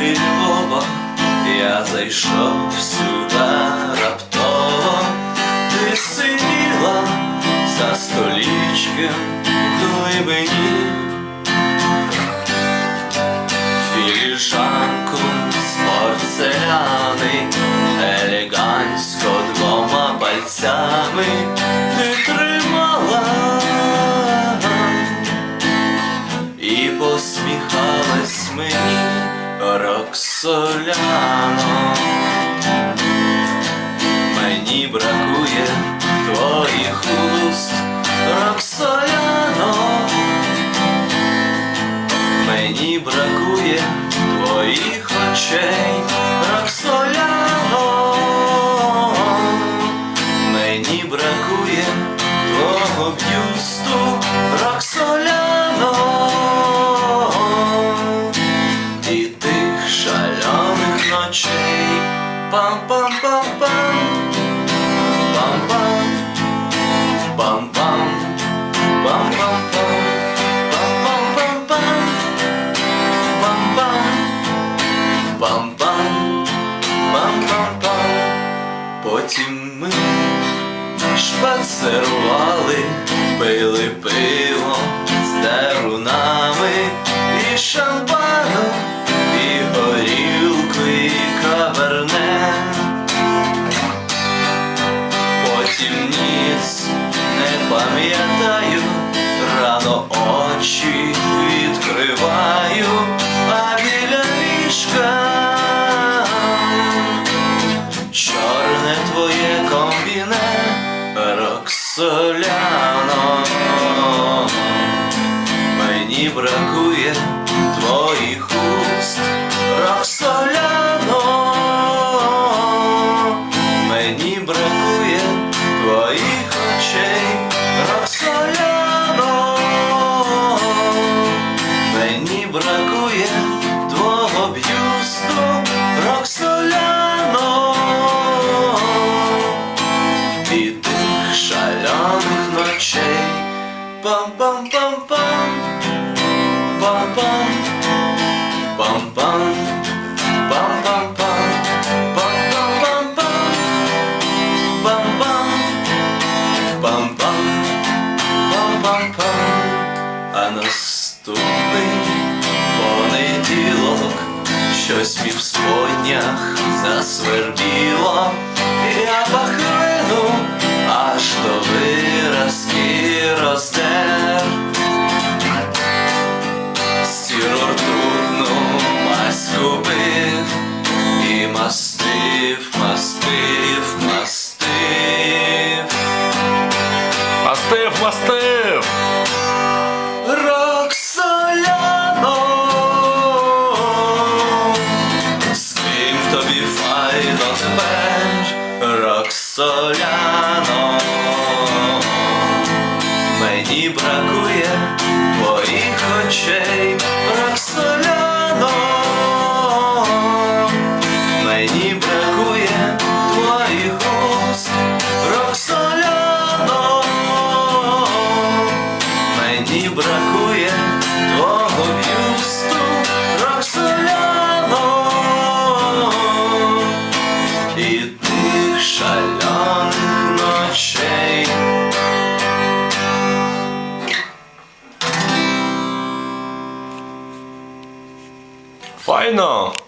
Львова. Я зайшов сюди раптово. Ти сиділа за столічком в глибині. Філіжанку з порцеляни, елегантсько двома пальцями ти тримала Роксоляно. Мені бракує твоїх уст, Роксоляно. Мені бракує твоїх очей, Роксоляно. Мені бракує твого б'юсту, Роксоляно. Пам-пам-пам-пам. Пам-пам. Пам-пам. Пам-пам-пам. Пам-пам-пам-пам. Пам-пам. Пам-пам. Пам-пам-пам. Потім ми шпацерували, пили пиво Потім не пам'ятаю, рано очі відкриваю, а біля твоє комбіне, Роксоляно. Мені бракує твоїх Пам-пам-пам-пам. Пам-пам. Пам-пам. Пам-пам-пам. Пам-пам-пам-пам. Пам-пам. Пам-пам. Пам-пам-пам. А наступний понеділок щось міг в споднях засвербіло. Файно тепер, Роксоляно, мені бракує Fajno.